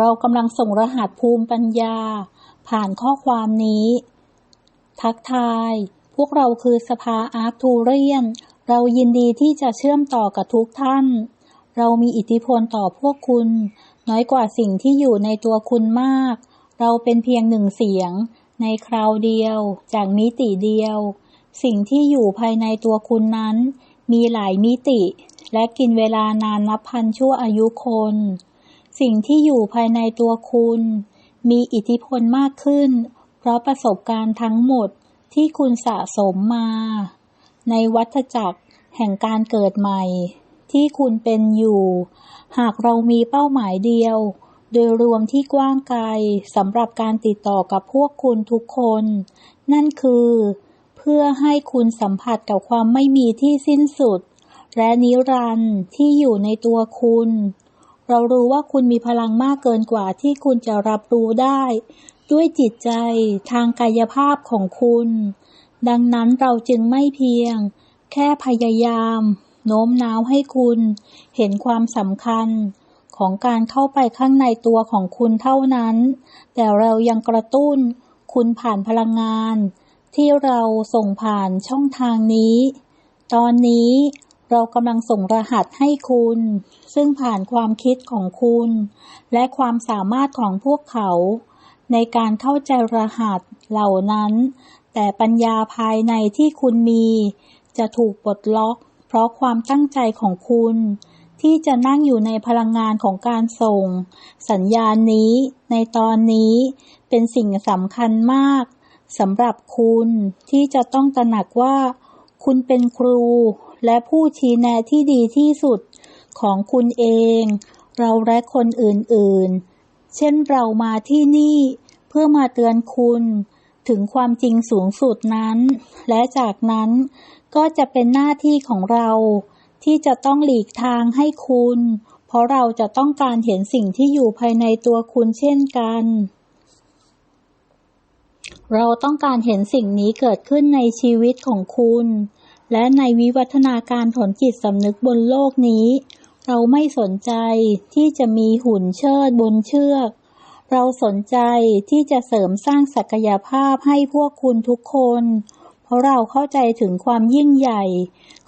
เรากำลังส่งรหัสภูมิปัญญา ผ่านข้อความนี้ ทักทาย พวกเราคือสภาอาร์ทูเรียน เรายินดีที่จะเชื่อมต่อกับทุกท่าน เรามีอิทธิพลต่อพวกคุณ น้อยกว่าสิ่งที่อยู่ในตัวคุณมาก เราเป็นเพียงหนึ่งเสียง ในคราวเดียว จากมิติเดียว สิ่งที่อยู่ภายในตัวคุณนั้น มีหลายมิติ และกินเวลานานนับพันชั่วอายุคน สิ่งที่อยู่ภายในตัวคุณ มีอิทธิพลมากขึ้น เพราะประสบการณ์ทั้งหมดที่คุณสะสมมา ในวัฏจักรแห่งการเกิดใหม่ ที่คุณเป็นอยู่ หากเรามีเป้าหมายเดียว โดยรวมที่กว้างไกลสำหรับการติดต่อกับพวกคุณทุกคน นั่นคือ เพื่อให้คุณสัมผัสกับความไม่มีที่สิ้นสุด และนิรันดร์ที่อยู่ในตัวคุณ เรารู้ว่าคุณมีพลังมากเกินกว่าที่คุณจะรับรู้ได้ ด้วยจิตใจทางกายภาพของคุณ ดังนั้นเราจึงไม่เพียง แค่พยายาม โน้มน้าวให้คุณ เห็นความสำคัญของการเข้าไปข้างในตัวของคุณเท่านั้น แต่เรายังกระตุ้นคุณผ่านพลังงาน ที่เราส่งผ่านช่องทางนี้ ตอนนี้ เรากำลังส่งรหัสให้คุณ ซึ่งผ่านความคิดของคุณ และความสามารถของพวกเขา ในการเข้าใจรหัสเหล่านั้น แต่ปัญญาภายในที่คุณมี จะถูกปลดล็อก เพราะความตั้งใจของคุณ ที่จะนั่งอยู่ในพลังงานของการส่ง สัญญาณนี้ในตอนนี้เป็นสิ่งสำคัญมากสำหรับคุณที่จะต้องตระหนักว่า คุณเป็นครูและผู้ชี้แนะที่ดีที่สุดของคุณเอง เราและคนอื่นๆ เช่นเรามาที่นี่เพื่อมาเตือนคุณถึงความจริงสูงสุดนั้น และจากนั้นก็จะเป็นหน้าที่ของเรา ที่จะต้องหลีกทางให้คุณ เพราะเราจะต้องการเห็นสิ่งที่อยู่ภายในตัวคุณเช่นกัน เราต้องการเห็นสิ่งนี้เกิดขึ้นในชีวิตของคุณ และในวิวัฒนาการผลจิตสำนึกบนโลกนี้ เราไม่สนใจที่จะมีหุ่นเชิดบนเชือก เราสนใจที่จะเสริมสร้างศักยภาพให้พวกคุณทุกคน เพราะเราเข้าใจถึงความยิ่งใหญ่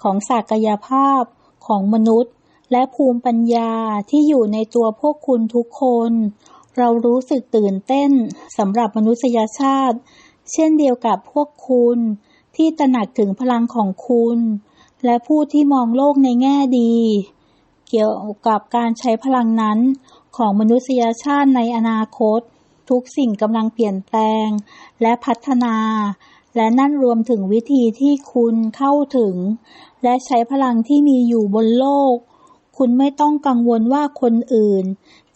ของศักยภาพของมนุษย์ และภูมิปัญญาที่อยู่ในตัวพวกคุณทุกคน เรารู้สึกตื่นเต้นสำหรับมนุษยชาติ เช่นเดียวกับพวกคุณ ที่ตระหนักถึงพลังของคุณ และผู้ที่มองโลกในแง่ดี เกี่ยวกับการใช้พลังนั้นของมนุษยชาติในอนาคต ทุกสิ่งกำลังเปลี่ยนแปลง และพัฒนา และนั่นรวมถึงวิธีที่คุณเข้าถึง และใช้พลังที่มีอยู่บนโลก คุณไม่ต้องกังวลว่าคนอื่น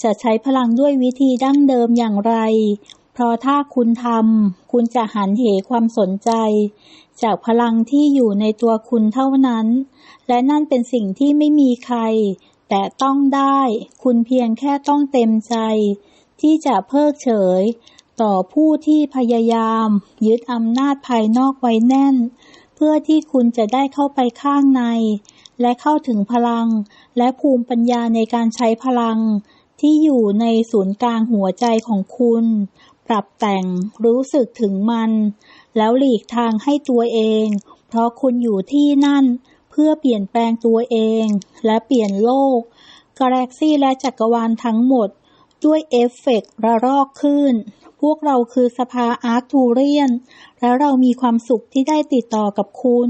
จะใช้พลังด้วยวิธีดั้งเดิมอย่างไร เพราะถ้าคุณทำคุณจะหันเหความสนใจ จากพลังที่อยู่ในตัวคุณเท่านั้น และนั่นเป็นสิ่งที่ไม่มีใคร แต่ต้องได้ คุณเพียงแค่ต้องเต็มใจ ที่จะเพิกเฉย ต่อผู้ที่พยายาม ยึดอำนาจภายนอกไว้แน่น เพื่อที่คุณจะได้เข้าไปข้างใน และเข้าถึงพลัง และภูมิปัญญาในการใช้พลัง ที่อยู่ในศูนย์กลางหัวใจของคุณ ปรับแต่งรู้สึกถึงมัน แล้วหลีกทางให้ตัวเอง เพราะคุณอยู่ที่นั่น เพื่อเปลี่ยนแปลงตัวเอง และเปลี่ยนโลกกาแล็กซี่และจักรวาลทั้งหมด ด้วยเอฟเฟกระรอกขึ้น พวกเราคือสภาอาร์ทูเรียน และเรามีความสุขที่ได้ติดต่อกับคุณ